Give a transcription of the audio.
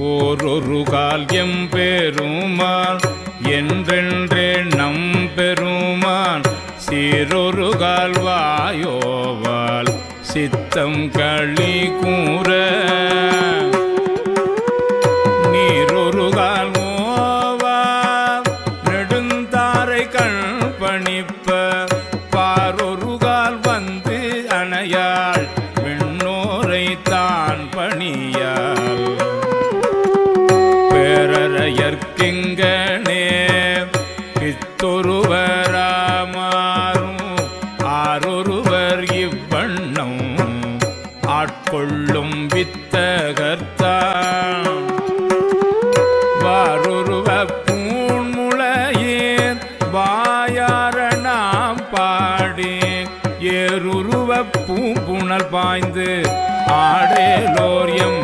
ஓரொரு கால் எம் எம்பெருமான் என்றென்றே நம் பெருமான் சீரொரு கால் வாயோவால் சித்தம் களி கூற. நீரொரு கால் ஓவா நெடுந்தாரை கண் பணிப்ப. இறையற்கிங்கனே பித்தொருவராமாறும் ஆரொருவர் இவ்வண்ணம் ஆட்கொள்ளும் வித்தகர்த்தா. வாரொருவ பூண்முளையேன் வாயார நாம் பாடி. ஏருருவ பூம்புணல் பாய்ந்து ஆடேலோரியம்